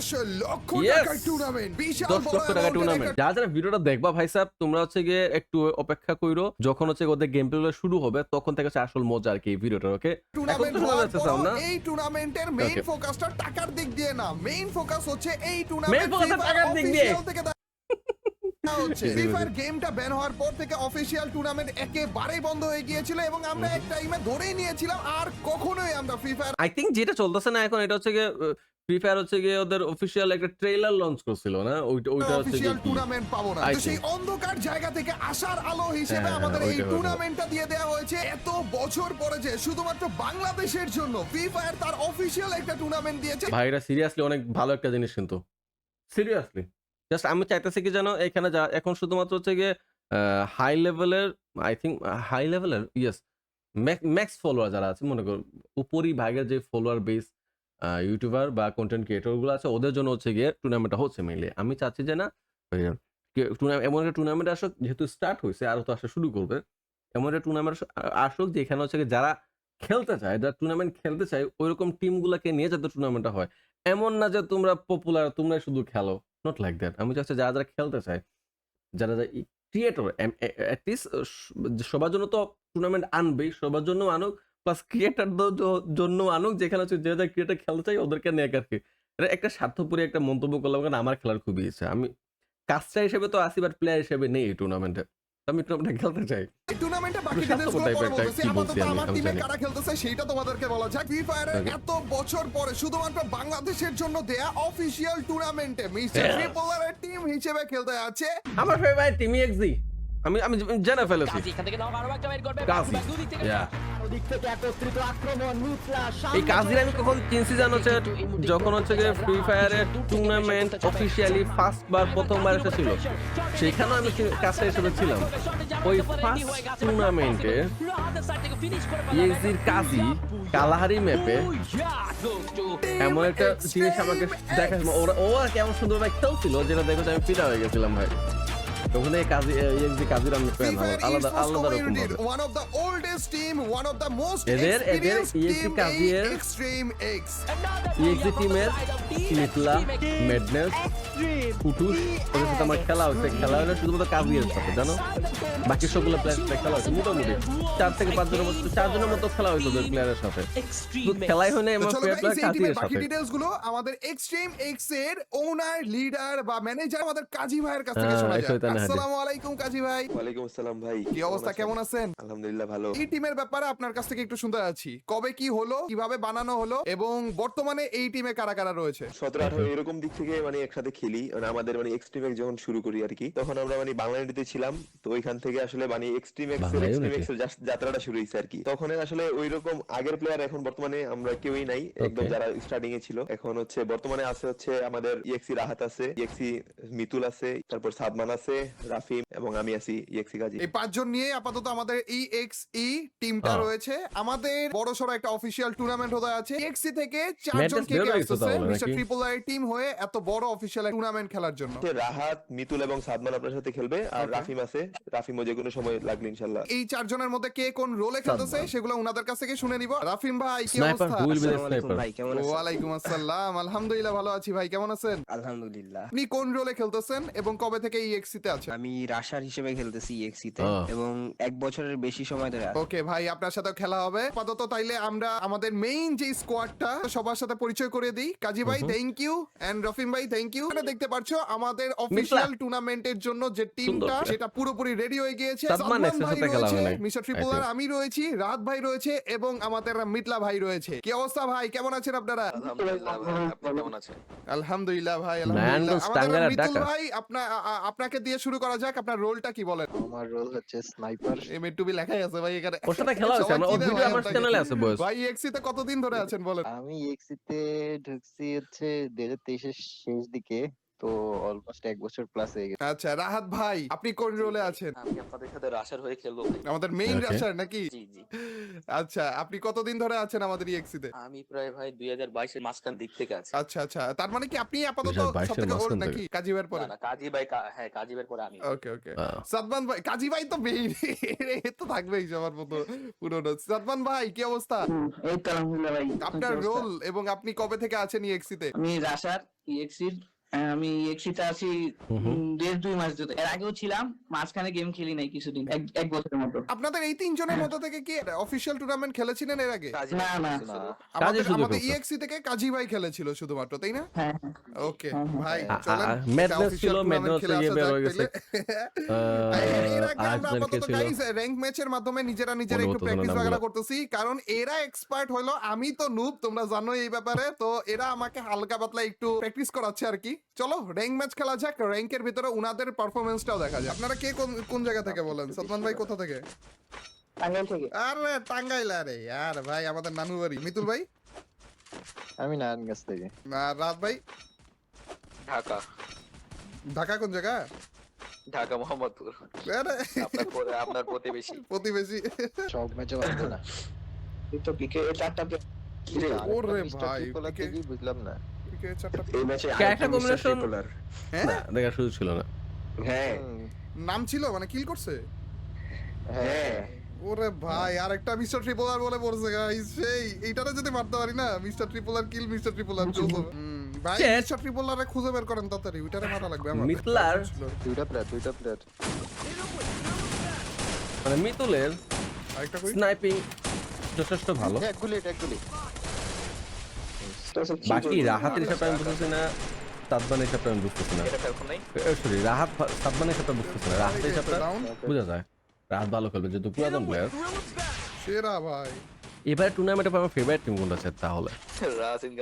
দশ লক্ষ টাকার টুর্নামেন্ট বিশাল দশ লক্ষ টাকা টুর্নামেন্ট যারা যারা ভিডিওটা দেখবা ভাই সাহেব তোমরা হচ্ছে গিয়ে একটু অপেক্ষা কইরো যখন হচ্ছে ওদের গেম প্লে শুরু হবে তখন থেকে হচ্ছে আসল মজা আর কি ভিডিওটা ওকে টুর্নামেন্ট না এই টুর্নামেন্টের মেইন. ফোকাসটা টাকার দিক দিয়ে না মেইন ফোকাস হচ্ছে এই টুর্নামেন্ট টাকার দিক দিয়ে। ফ্রি। ফায়ার গেমটা ব্যান হওয়ার পর থেকে অফিসিয়াল টুর্নামেন্ট একেবারেই বন্ধ হয়ে গিয়েছিল এবং আমরা এক টাইমে ধরেই নিয়েছিলাম আর কখনোই আমরা ফ্রি ফায়ার আই থিংক যেটা চলতেছে না এখন এটা হচ্ছে গিয়ে ফ্রি ফায়ার হচ্ছে গিয়ে ওদের অফিসিয়াল একটা ট্রেলার লঞ্চ করছিল না? ওইটা ওইটা হচ্ছে গিয়ে টুর্নামেন্ট পাবো না। সেই অন্ধকার জায়গা থেকে আসার আলো হিসেবে হ্যাঁ, আমাদের এই। টুর্নামেন্টটা দিয়ে দেওয়া হয়েছে। এত বছর পরে যে শুধুমাত্র বাংলাদেশের জন্য ফ্রি ফায়ার তার অফিসিয়াল একটা টুর্নামেন্ট দিয়েছে। ভাইরা সিরিয়াসলি অনেক ভালো একটা জিনিস কিন্তু। সিরিয়াসলি জাস্ট আমি চাইতেছি কি যেন এখানে যা, এখন শুধুমাত্র হচ্ছে গিয়ে হাই লেভেলের আই থিঙ্ক হাই লেভেলের ইয়েস ম্যাক্স ফলোয়ার যারা আছে, মনে করো উপরই ভাগের যে ফলোয়ার বেস ইউটিউবার বা কন্টেন্ট ক্রিয়েটরগুলো আছে, ওদের জন্য হচ্ছে গিয়ে টুর্নামেন্টটা হচ্ছে মেনলি আমি চাচ্ছি যে না এমন একটা টুর্নামেন্ট আসুক, যেহেতু স্টার্ট হয়েছে আরও তো আসা শুরু করবে, এমন একটা টুর্নামেন্ট আসুক যেখানে হচ্ছে গিয়ে যারা খেলতে চায়, যারা টুর্নামেন্ট খেলতে চায়, ওইরকম টিমগুলোকে নিয়ে যাতে টুর্নামেন্টটা হয়। এমন না যে তোমরা পপুলার তোমরা শুধু খেলো। নট লাইক দ্যাট আমি চাচ্ছি যারা যারা খেলতে চায়, যারা যারা ক্রিয়েটর সবার জন্য তো টুর্নামেন্ট আনবেই, সবার জন্য আনুক প্লাস ক্রিয়েটারদের জন্য আনুক, যেখানে হচ্ছে যে যারা ক্রিয়েটার খেলতে চাই ওদেরকে নিয়ে আর কি। একটা স্বার্থপরি একটা মন্তব্য করলাম, কারণ আমার খেলার খুবই ইচ্ছা। আমি কাজটা হিসেবে তো আসি বাট প্লেয়ার হিসেবে নেই এই টুর্নামেন্টে আমি টুর্নামেন্টে খেলতে চাই। এই টুর্নামেন্টে বাকি ডিটেইলসগুলো পরে বলতেছি আপাতত আমার টিমে কারা খেলতেছে সেইটা তোমাদেরকে বলা যাক। ফ্রি ফায়ারের এত বছর পরে শুধুমাত্র বাংলাদেশের জন্য দেয়া অফিসিয়াল টুর্নামেন্টে মিস্টার. ট্রিপলারের টিম হিসেবে খেলতে আছে আমার ফেভারিট টিম এক্সি আমি আমি জেনে ফেলেছি। এই কাজের আমি কখন চিনছি জানো হচ্ছে যখন হচ্ছে গিয়ে ফ্রি ফায়ারের টুর্নামেন্ট অফিসিয়ালি ফার্স্ট বার প্রথমবার এসেছিল সেখানেও আমি কাছে হিসেবে ছিলাম ওই ফার্স্ট টুর্নামেন্টে ইএসির কাজী কালাহারি ম্যাপে এমন একটা জিনিস আমাকে দেখা ওরা ও আর কেমন সুন্দর ভাই খেলছিল যেটা দেখে আমি ফিদা হয়ে গেছিলাম ভাই। ওখানে কাজী এক্সি কাজীর আমি ফ্রি আলাদা আলাদা রকম ভাবে one of the oldest team one of the most এদের- এদের টিম কাজিয়ের এক্সট্রিম এক্স ইএক্সি টিমের মিথলা মেডনেস কুটুস ওদের সাথে আমার খেলা হচ্ছে। খেলা হলে শুধুমাত্র সাথে জানো? বাকি সবগুলো প্লেয়ার খেলা হচ্ছে মোটামুটি। চার থেকে পাঁচ জনের মতো চারজনের মতো খেলা হয়েছে ওদের প্লেয়ারের সাথে। খেলাই হয় না চলো প্লেয়ার বাকি সাথে। ডিটেইলসগুলো আমাদের এক্সট্রিম এক্সের ওনার লিডার বা ম্যানেজার আমাদের কাজী ভাইয়ের কাছ থেকে হ্যাঁ, শোনা হাদি। আসসালামু আলাইকুম কাজী ভাই। ওয়ালাইকুম আসসালাম ভাই কি অবস্থা কেমন আছেন? আলহামদুলিল্লাহ ভালো। এই টিমের ব্যাপারে আপনার কাছ থেকে একটু শুনতে যাচ্ছি কবে কি হলো কীভাবে বানানো হলো এবং বর্তমানে এই টিমে কারা কারা রয়েছে? সতেরো আঠারো এরকম দিক থেকে মানে একসাথে খেলি মানে আমাদের মানে এক্সট্রিম এক্স যখন শুরু করি আর কি তখন আমরা মানে বাংলা ইউনিটিতে ছিলাম তো ওইখান থেকে আসলে মানে এক্সট্রিম এক্সের এক্সট্রিম? এক্স যাত্রাটা শুরু হয়েছে আর কি তখন আসলে ওই রকম আগের প্লেয়ার এখন বর্তমানে আমরা কেউই নাই একদম যারা স্টার্টিং এ ছিল। এখন হচ্ছে বর্তমানে আছে হচ্ছে আমাদের ইএক্সি রাহাত আছে ইএক্সি মিতুল আছে তারপর সাদমান আছে রাফিম এবং আমি আছি ইএক্সি গাজী এই পাঁচজন নিয়ে আপাতত আমাদের ই এক্স ই টিমটা হ্যাঁ। রয়েছে। আমাদের বড় সড়ো একটা অফিসিয়াল টুর্নামেন্ট হতে আছে। এক্সি থেকে চারজন কে কে গেছে মিস্টার ট্রিপল আই টিম হয়ে এত বড় অফিসিয়াল টুর্নামেন্ট খেলার জন্য। হচ্ছে রাহাত মিতুল এবং সাদমান আপনার সাথে খেলবে আর. রাফিম আছে। রাফিমও যে কোনো সময় লাগবে ইনশাল্লাহ এই চারজনের মধ্যে কে কোন রোলে খেলতেছে সেগুলো ওনাদের কাছ থেকে শুনে নিব। রাফিম ভাই কি স্নাইপার অবস্থা? বিল স্নাইপার ভাই কেমন আছেন? ওয়ালাইকুম আসসালাম। আলহামদুলিল্লাহ ভালো আছি ভাই কেমন আছেন? আলহামদুলিল্লাহ। আপনি কোন রোলে খেলতেছেন এবং কবে থেকে এই এক্সি তে আছেন? আমি রাশার হিসেবে খেলতেছি ইএক্সি তে এবং এক বছরের বেশি সময় ধরে ওকে ভাই আপনার সাথে খেলা হবে। আপাতত তাইলে আমরা আমাদের মেইন যে স্কোয়াডটা সবার সাথে পরিচয় করে দিই। কাজী ভাই থ্যাংক ইউ এন্ড রফিম ভাই থ্যাংক ইউ এখানে দেখতে পাচ্ছ আমাদের অফিসিয়াল টুর্নামেন্টের জন্য যে টিমটা সেটা পুরোপুরি রেডি হয়ে গিয়েছে। সাদমান ভাই রয়েছে মিস্টার আমি রয়েছি রাত ভাই রয়েছে এবং আমাদের মিতলা ভাই রয়েছে। কি অবস্থা ভাই? কেমন আছেন আপনারা? আলহামদুলিল্লাহ ভাই আলহামদুলিল্লাহ আমাদের মিতুল ভাই আপনাকে দিয়ে শুরু করা যাক। আপনার রোলটা কি বলেন? আমার রোল হচ্ছে স্নাইপার। এম টু বি লেখাই আছে ভাই এখানে। ওর সাথে খেলা হয়েছে আমরা ভিডিও আমার চ্যানেলে আছে বয়স ভাই এক্সি তে কতদিন ধরে আছেন বলেন? আমি এক্সিতে ঢুকছি হচ্ছে দুই হাজার তেইশের শেষ দিকে। তো অলমোস্ট এক বছর প্লাস হয়ে গেছে। আচ্ছা রাহাত ভাই আপনি কোন রোলে আছেন? আমি আপনাদের সাথে রাশার হয়ে খেলব ভাই। আমাদের মেইন. রাশার নাকি? জি জি। আচ্ছা আপনি কতদিন ধরে আছেন আমাদের এক্সি তে? আমি প্রায় ভাই দুই হাজার বাইশের মাঝখান দিক থেকে আছি। আচ্ছা আচ্ছা তার মানে কি আপনি আপাতত 2022 সব থেকে ওল্ড মাঝখান নাকি? কাজী ভাইয়ের পরে? না না কাজী ভাই কা- হ্যাঁ কাজী ভাইয়ের পরে আমি। ওকে ওকে সাদমান ভাই কাজী ভাই তো মেইন এ তো থাকবেই সবার মতো পুরনো। সাদমান ভাই কি অবস্থা? এই তো আলহামদুলিল্লাহ ভাই আপনার রোল এবং আপনি কবে থেকে আছেন এক্সি তে? আমি রাশার ইএক্সির আমি ইএক্সিতে আছি দেড় দুই মাস ধরে। এর আগেও ছিলাম মাঝখানে গেম খেলি নাই কিছুদিন এক এক বছরের মতো। আপনাদের এই তিনজনের মধ্যে থেকে কি অফিসিয়াল টুর্নামেন্ট খেলেছিলেন এর আগে? না, না। আমাদের আমাদের। ইএক্সি থেকে কাজী ভাই খেলেছিল শুধুমাত্র তাই না? হ্যাঁ হ্যাঁ। ওকে হ্যাঁ, হ্যাঁ। ভাই চলেন। Madness ছিল, খেলে থেকে বের হয়ে গেছে। আমরা আপাতত ছিল? গাইস র্যাঙ্ক ম্যাচের মাধ্যমে নিজেরা নিজেরা একটু প্র্যাকটিস। বাগেরা করতেছি কারণ এরা এক্সপার্ট হলো আমি তো নুব তোমরা জানো এই ব্যাপারে তো এরা আমাকে হালকা পাতলা একটু প্র্যাকটিস করাচ্ছে আর কি। চলো র্যাঙ্ক ম্যাচ খেলা যাক র্যাঙ্কের ভিতরে উনাদের পারফরমেন্সটাও দেখা যায় আপনারা কে কোন কোন জায়গা থেকে বলেন? সলমান ভাই কোথা থেকে? টাঙ্গাইল থেকে। আরে টাঙ্গাইল আরে আর ভাই আমাদের নানু বাড়ি। মিতুল ভাই? আমি নারায়ণগঞ্জ থেকে। আর রাত ভাই? ঢাকা। ঢাকা কোন জায়গা? ঢাকা মোহাম্মদপুর। আরে। আপনার পরে আপনার প্রতিবেশী। প্রতিবেশী। সব ম্যাচে পারতো না। তো পিকে চারটা ওরে ভাই, বুঝলাম না। এই ম্যাচে হ্যাঁ? দেখার সুযোগ ছিল না। হ্যাঁ। নাম ছিল মানে কিল করছে? হ্যাঁ। ওরে ভাই আর একটা মিস্টার ট্রিপলার বলে পড়ছে গাইস সেই এইটারে যদি মারতে পারি না mister Tripler kill mister Tripler চলবে ভাই. মিস্টার ট্রিপলারে খুঁজে বের করেন তাড়াতাড়ি ওইটারে মারা লাগবে আমার। মিতলার? দুইটা প্লেয়ার দুইটা প্লেয়ার। মানে মিতুলের আরেকটা কই? স্নাইপিং যথেষ্ট ভালো। এক গুলি এক গুলি বাকি রাহাতের হিসাবে আমি বুঝতেছি না সাদবানের হিসাবটা আমি বুঝতেছি না। এটা ফেলকন নাই সরি রাহাত সাদবানের হিসাবটা বুঝতেছি না। রাহাতের হিসাবটা বোঝা যায়। রাহাত ভালো খেলবে যেহেতু পুরাতন প্লেয়ার সেরা ভাই। এবার টুর্নামেন্টে আমার ফেভারিট টিম কোনটা আছে তাহলে।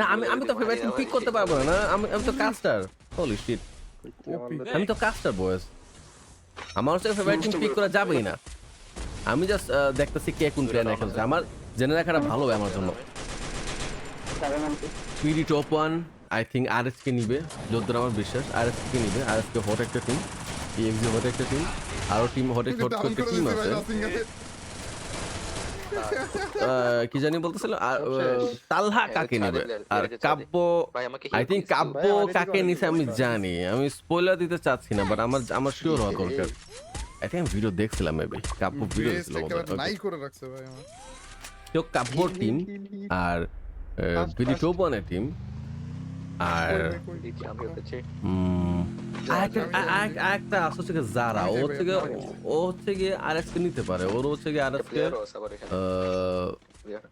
না আমি আমি তো ফেভারিট টিম পিক করতে পারব না আমি আমি তো কাস্টার হোলি শিট আমি তো কাস্টার বয়েস আমার হচ্ছে ফেভারিট টিম পিক করা যাবেই না। আমি জাস্ট দেখতেছি কে কোন প্লেয়ার খেলছে আমার জেনে রাখাটা ভালো হবে আমার জন্য? PD top one I think আর কে নিবে যদ্দূর আমার বিশ্বাস আর এস কে নিবে আর এস কে হট একটা টিম ইএক্সি হট একটা টিম আরও টিম হট হট ডাউন একটা করে টিম আছে। কি জানি বলতেছিল আর তালহা কাকে নেবে? আর কাব্য আই থিঙ্ক কাব্য কাকে নিছে আমি জানি আমি স্পয়লার দিতে চাচ্ছি না বাট আমার আমার শিওর হওয়া দরকার। আই থিঙ্ক ভিডিও দেখছিলাম মেবি কাব্য ভিডিও Best দেখছিল একেবারে নাই করে রাখছে ভাই আমার। তো কাব্য টিম আর বিডি টোপনের টিম আর আরেকটা আছে হচ্ছে গিয়ে জারা ও হচ্ছে আমি ও হচ্ছে গিয়ে আর কে নিতে পারে ওর হচ্ছে গিয়ে আর কে প্লেয়ারও আছে আবার এখানে। player।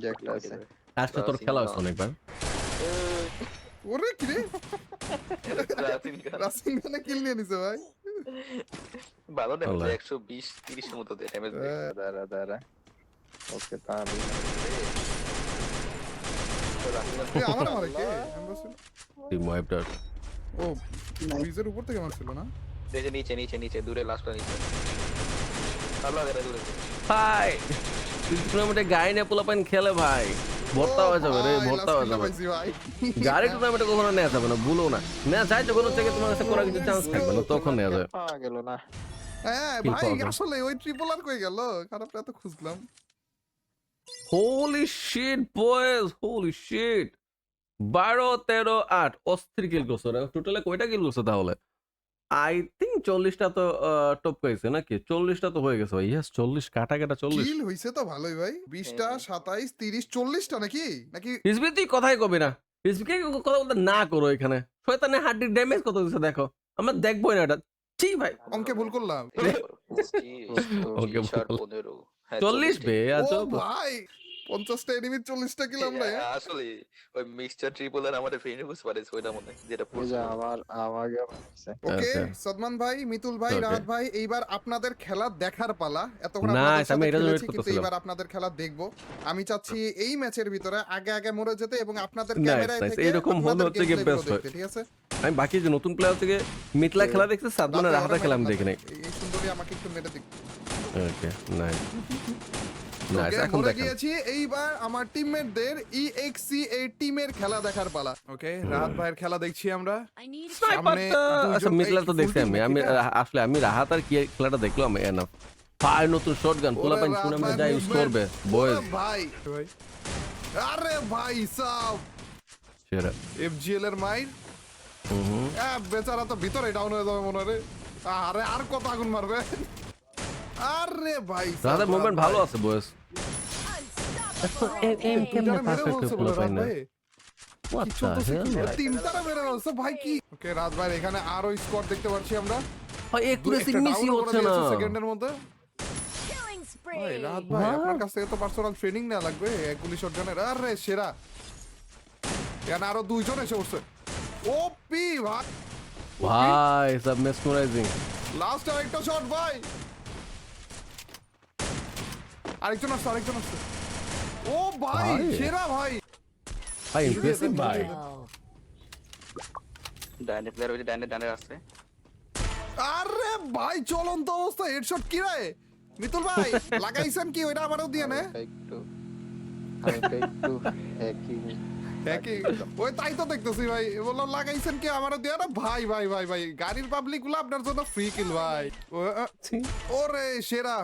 যে একটা আছে। আজকে তোর খেলা হয়েছে অনেকবার। ওরে কি রে? রাসিন খান। কিল নিয়ে নিছে ভাই। ভালো না মতো ড্যামেজ দাঁড়া দাঁড়া। ওকে তা আমি এ, আমার মারে কে? আমি বলছি, ও ব্রিজের উপর থেকে মারছিল না? নিচে নিচে নিচে নিচে দূরে লাস্টটা নিচে। আল্লাহ এরা দূরে ভাই টুর্নামেন্টে গাড়ি নিয়ে পোলাপাইন খেলে ভাই। ভর্তা হয়ে যাবে রে ভর্তা হয়ে যাবে। গাড়ি টুর্নামেন্টে কখনো নেওয়া যাবে না ভুলো না। নেওয়া যায় যখন হচ্ছে তোমার কাছে করার কিছু চান্স থাকবে না তখন নেওয়া যাবে গেল না। হ্যাঁ ভাই আসলে ওই ট্রিপল আর কই গেল? খারাপটা তো খুঁজলাম। Holy shit boys holy shit বারো তেরো আট অস্থির কিল করছ টোটালে কয়টা কিল করছ তাহলে? আই থিঙ্ক চল্লিশটা তো টপ করেছে নাকি? চল্লিশটা তো হয়ে গেছে ভাই। ইয়েস চল্লিশ কাটা কাটা চল্লিশ। কিল হইছে তো ভালোই ভাই। বিশটা সাতাইশ তিরিশ চল্লিশটা নাকি? নাকি হিসবি তুই কথাই কবি না। হিসবিকে কথা বলতে না করো এখানে। শয়তানের হাড্ডির ড্যামেজ কত দিচ্ছে দেখো। আমরা দেখবোই না এটা। জি ভাই। অঙ্কে ভুল করলাম। ওকে, ওকে বল। হ্যাঁ, চল্লিশ বে ও ভাই পঞ্চাশটা এনিমি চল্লিশটা কিল আমরা হ্যাঁ, আসলে ওই মিস্টার ট্রিপল আর আমাদের ফ্রেন্ড বুঝতে পারে ওইটা মনে যেটা পড়ছে। আমার আমাকে ওকে আচ্ছা। সদমান ভাই মিতুল ভাই রাহাত ভাই এইবার আপনাদের খেলা দেখার পালা। এতক্ষণ আমি এইবার আপনাদের খেলা দেখব। আমি চাচ্ছি এই ম্যাচের ভিতরে আগে আগে মরে যেতে এবং আপনাদের ক্যামেরায় থেকে এরকম হলে হচ্ছে গুলো হয়। ঠিক আছে? আমি বাকি যে নতুন প্লেয়ার থেকে মিতলা খেলা দেখছি সাদমানের রাতে রাহাতা খেলা আমি দেখি নাই। এই- সুন্দরী আমাকে একটু মেরে দিক। ওকে নাইস নাইস এখন দেখেন। গিয়েছি। এইবার আমার টিমমেটদের ইএক্সি এই টিমের খেলা দেখার পালা। ওকে রাহাত ভাইয়ের খেলা দেখছি আমরা। সামনে আচ্ছা দুইজন- তো দেখছি আমি। আমি আসলে আমি রাহাত আর কি খেলাটা দেখলাম এনাফ ভাই নতুন শটগান পোলা পাইন টুর্নামেন্ট ভাই ইউজ করবে বয়েজ ভাই। আরে ভাই সাব। সেরা। এফজিএল এর মাইর। হুম হুম। বেচারা তো ভিতরে ডাউন হয়ে যাবে মনে রে। আরে আর কত আগুন মারবে? আরে ভাই রাহাতের মুভমেন্ট ভালো আছে না এখানে আরও স্কোয়াড দেখতে পাচ্ছি আমরা। ভাই একুরেসি মিসই হচ্ছে না। সেকেন্ডের মধ্যে। ভাই রাত ভাই আপনার কাছ থেকে তো পার্সোনাল ট্রেনিং নেওয়া লাগবে এক গুলি শটগানের আরে সেরা। এখানে আরও দুইজন এসে উঠছে। ও পি ভাই। ভাই সব মেসমারাইজিং লাস্ট আরেকটা শট ভাই। আরেকজন আসছে আরেকজন আসছে। ও ভাই। সেরা ভাই। ভাই ইমপ্রেসিভ ভাই। ডাইনে প্লেয়ার ওই ডাইনে ডাইনে আসছে। আরে ভাই চলন্ত অবস্থা হেডশট কি রে? মিতুল ভাই লাগাইছেন কি? ওইটা আমারও দিয়ে নে। একটু একটু হ্যাকিং একই। ওই তাই তো দেখতেছি ভাই। বললাম লাগাইছেন কি? আমারও দিয়ে না। ভাই ভাই ভাই ভাই গাড়ির পাবলিকগুলো আপনার জন্য ফ্রি কিল ভাই। ওরে সেরা।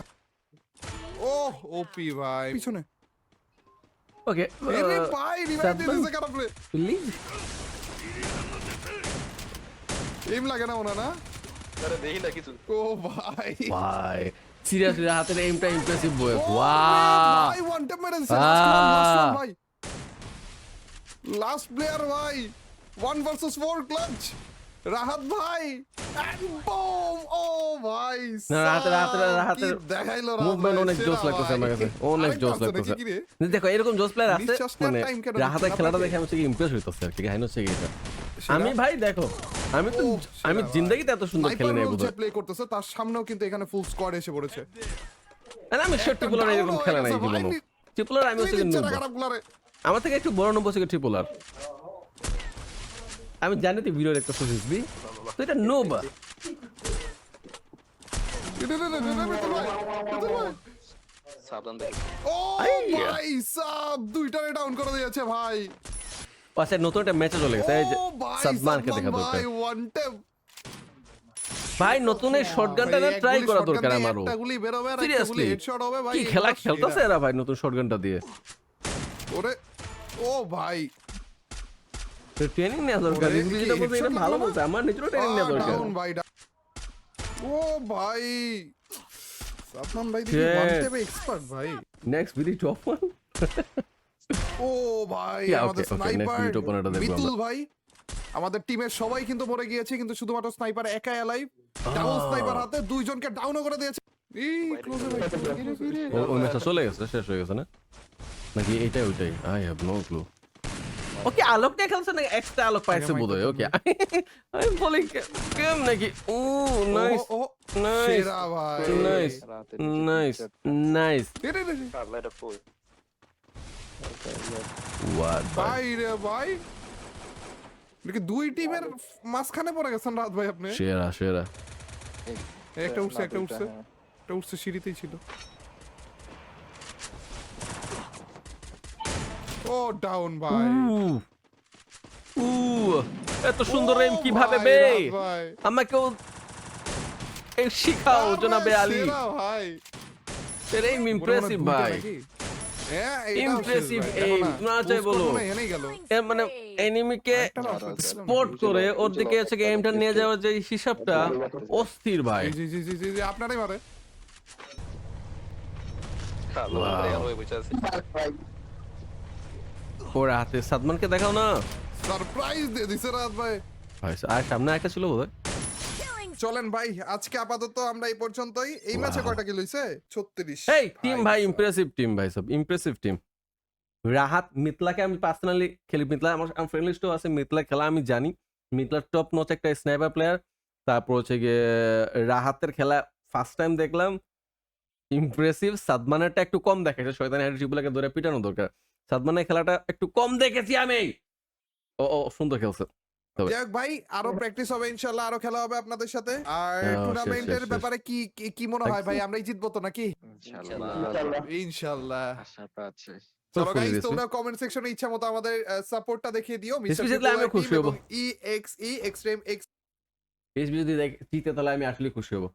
ও ওপি ভাই পিছনে ওকে এরে ভাই রিভাইভ দিয়ে সাবধান। দিছে খারাপ রে প্লিজ এম লাগে না ওনা না আরে দেখি না কিছু ও ভাই ভাই সিরিয়াসলি হাতের এইমটা ইমপ্রেসিভ বয় ও ওয়াও ভাই ওয়ান ট্যাপ মেরে দিছে last one last Ah. One ভাই লাস্ট প্লেয়ার ভাই one versus four clutch Rahat ভাই এন্ড বুম ও ভাই না, রাহাতের- সাব, রাহাতের- রাহাতের কি দেখাইলো রাহাত মুভমেন্ট ভাই, অনেক সেরা জোস লাগতেছে আমার ভাই। কাছে অনেক আরেকটা জোস আছে নাকি লাগতেছে কি রে? দেখো এরকম জোস প্লেয়ার আছে নিঃশ্বাস নেওয়ার মানে time কেন রাহাতের দিচ্ছেন খেলাটা আপনাকে? দেখে আমি হচ্ছে ইমপ্রেস হইতেছে আর কি কাহিনী হচ্ছে কি এটা সেরা। আমি ভাই দেখো আমি তো আমি। জিন্দাগিতে এত সুন্দর খেলে নাই প্লে করতেছে তার সামনেও কিন্তু এখানে ফুল স্কোয়াড এসে পড়েছে আর আমি শিওর ট্রিপলার এরকম খেলা নাই জীবনে ট্রিপলার আমি হচ্ছে। আমার থেকে একটু বড় নম্বর থেকে ট্রিপলার আমি জানি তুই ভিডিও দেখতে শুনছিস তো এটা দে, মিতুল ভাই, মিতুল সাবধান দেখি। ও ভাই সাব দুইটারে ডাউন করে দিয়েছে ভাই। আচ্ছা নতুন একটা ম্যাচে চলে গেছে ভাই সাদমানকে দেখা দরকার। ভাই ওয়ান নতুন এই শটগানটা না ট্রাই করা দরকার আমারও। একটা গুলি বেরোবে আর একটা গুলি সিরিয়াসলি হেডশট হবে ভাই কি খেলা খেলতেছে এরা ভাই নতুন শটগানটা দিয়ে? ওরে ও ভাই। ট্রেনিং নেওয়া দরকার ওরে, রিজভি যেটা বলছে এটা ভালো বলছে আমার নিজেরও ট্রেনিং নেওয়া দরকার। ও ভাই ভাই. ওয়ান এক্সপার্ট ভাই নেক্সট ভিডিও টপ ওয়ান ও ভাই আমাদের স্নাইপার টা ভাই আমাদের টিমের সবাই কিন্তু মরে গিয়েছে কিন্তু শুধুমাত্র স্নাইপার একাই অ্যালাইভ ডাবল স্নাইপার হাতে দুইজনকে ডাউনও করে দিয়েছে চলে গেছে শেষ হয়ে গেছে না নাকি এটাই ওইটাই I have no clue okay Alok নিয়ে খেলছে না এক্সট্রা আলোক পাইছে বোধহয় ওকে। আমি বলি কেম নাকি? ও নাইস ও, ও, নাইস নাইস নাইস নাইস ভাই রে ভাই। দুই টিমের মাঝখানে পড়ে গেছেন রাত ভাই আপনি। সেরা সেরা। একটা উঠছে একটা উঠছে। একটা উঠছে সিঁড়িতেই ছিল। ও ডাউন ভাই এত সুন্দর এম কীভাবে বে আমাকেও এই শিখাও জনাবে আলী ভাই এর মনে মনে ইমপ্রেসিভ ভাই? হ্যাঁ, aim, না, চাই বলো। এর মানে এনিমিকে স্পট করে ওর দিকে হচ্ছে এমটা নিয়ে যাওয়ার যে হিসাবটা অস্থির ভাই জি, জি, জি, জি, জি, আপনারই মারে ওর হাতে। সাদমানকে দেখাও না। সারপ্রাইজ দিয়ে দিছে রাত ভাই। ভাই আর সামনে একটা ছিল বোধহয়। চলেন ভাই আজকে আপাতত আমরা এই পর্যন্তই। এই ম্যাচে কয়টা কিল হইছে? 36 এই টিম ভাই। ইমপ্রেসিভ টিম ভাই সব ইমপ্রেসিভ টিম রাহাত মিতলাকে আমি পার্সোনালি খেলি। মিতলা আমার আমার ফ্রেন্ড লিস্টও আছে মিতলা খেলা আমি জানি। মিতলার টপ নচ একটা স্নাইপার প্লেয়ার তারপর হচ্ছে গিয়ে রাহাতের খেলা ফার্স্ট টাইম দেখলাম। ইমপ্রেসিভ সাদমানেরটা একটু কম দেখেছে শয়তান হেড ট্রিপুলাকে ধরে পিটানো দরকার। সাদমানের খেলাটা একটু কম দেখেছি আমি। ও ও সুন্দর খেলছে। যাক ভাই আরও প্র্যাকটিস হবে ইনশাআল্লাহ আরও খেলা হবে আপনাদের সাথে। আর টুর্নামেন্টের শেষ। ব্যাপারে কি কি- মনে হয় ভাই? আমরাই জিতবো তো নাকি? ইনশাআল্লাহ ইনশাআল্লাহ আশা তো আছে। চলো গাইস তোমরা কমেন্ট সেকশনে ইচ্ছা মতো আমাদের সাপোর্টটা দেখিয়ে দিও। মিস্টার আমিও খুশি হব। E X E extreme X জিতে তাহলে আমি আসলে খুশি হব।